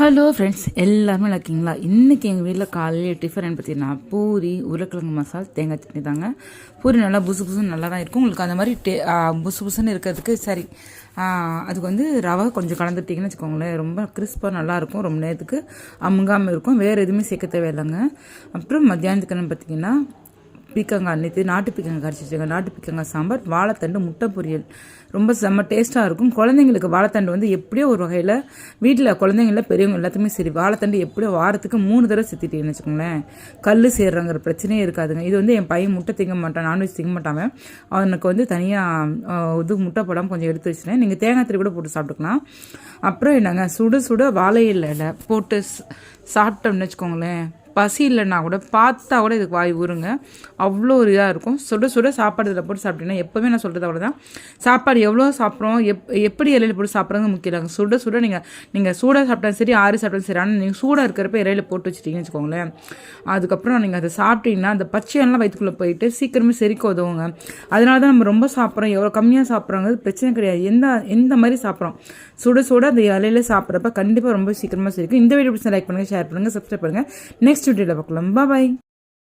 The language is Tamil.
ஹலோ ஃப்ரெண்ட்ஸ் எல்லாருமே நல்லா இருக்கீங்களா? இன்றைக்கி எங்கள் வீட்டில் காலையில் டிஃபன் பார்த்தீங்கன்னா பூரி உருளைக்கிழங்கு மசால் தேங்காய் சட்னி தாங்க. பூரி நல்லா புசு புசுன்னு நல்லா தான் இருக்கும். உங்களுக்கு அந்த மாதிரி டே புசு புசுன்னு இருக்கிறதுக்கு சரி. அதுக்கு வந்து ரவை கொஞ்சம் கலந்துட்டிங்கன்னு வச்சுக்கோங்களேன். ரொம்ப கிறிஸ்பாக நல்லாயிருக்கும் ரொம்ப நேரத்துக்கு அமுங்காமல் இருக்கும். வேறு எதுவுமே சேர்க்க தேவையில்லைங்க. அப்புறம் மத்தியானத்துக்கு பார்த்தீங்கன்னா பீக்கங்காய் நேற்று நாட்டு பீக்கங்காய் கரைச்சி வச்சுருக்கேன் நாட்டு பீக்கங்காய் சாம்பார் வாழைத்தண்டு முட்டை பொரியல். ரொம்ப செம்ம டேஸ்ட்டாக இருக்கும். குழந்தைங்களுக்கு வாழைத்தண்டு வந்து எப்படியோ ஒரு வகையில் வீட்டில் குழந்தைங்கள பெரியவங்க எல்லாத்துக்குமே சரி. வாழைத்தண்டு எப்படியோ வாரத்துக்கு மூணு தடவை சித்திட்டேன்னு வச்சுக்கோங்களேன். கல் சேர்றங்கிற பிரச்சனையே இருக்காதுங்க. இது வந்து என் பையன் முட்டை திங்க மாட்டான் நான்வெஜ் திங்க மாட்டான் அவனுக்கு வந்து தனியாக இது முட்டை போடாமல் கொஞ்சம் எடுத்து வச்சுட்டேன். நீங்கள் தேங்காய் திரி கூட போட்டு சாப்பிட்டுக்கலாம். அப்புறம் என்னங்க? சுட சுட வாழை இலையில போட்டு சாப்பிட்டோம்னு வச்சுக்கோங்களேன். பசி இல்லைன்னா கூட பார்த்தா கூட இதுக்கு வாய் ஊறுங்க அவ்வளோ ஒரு இதாக இருக்கும். சுட சுட சாப்பாடு இதில் போட்டு சாப்பிட்டீங்கன்னா எப்போவுமே நான் சொல்கிறது அவ்வளோதான் சாப்பாடு எவ்வளோ சாப்பிட்றோம்? எப் எப்படி இலையில போட்டு சாப்பிட்றது முக்கியம் இல்லைங்க. சுட சுட நீங்கள் நீங்கள் சூடாக சாப்பிட்டாலும் சரி ஆறு சாப்பிட்டாலும் சரி ஆனால் நீங்கள் சூடாக இருக்கிறப்ப இலையில போட்டு வச்சிட்டீங்கன்னு வச்சுக்கோங்களேன். அதுக்கப்புறம் நீங்கள் அதை சாப்பிட்டீங்கன்னா அந்த பச்சையெல்லாம் வயிற்றுக்குள்ளே போயிட்டு சீக்கிரமே செரிக்க உதவுங்க. அதனால தான் நம்ம ரொம்ப சாப்பிட்றோம். எவ்வளோ கம்மியாக சாப்பிட்றோங்கிறது பிரச்சனை கிடையாது. எந்த எந்த மாதிரி சாப்பிட்றோம்? சுட சுட அந்த இலையில சாப்பிட்றப்ப கண்டிப்பாக ரொம்ப சீக்கிரமாக செரிக்கும். இந்த வீடியோ பிடிச்சா லைக் பண்ணுங்கள் ஷேர் பண்ணுங்கள் சப்ஸ்கிரைப் பண்ணுங்கள் நெக்ஸ்ட் நெக்ஸ்ட் வீடியோவில் பார்க்கலாம் பாய்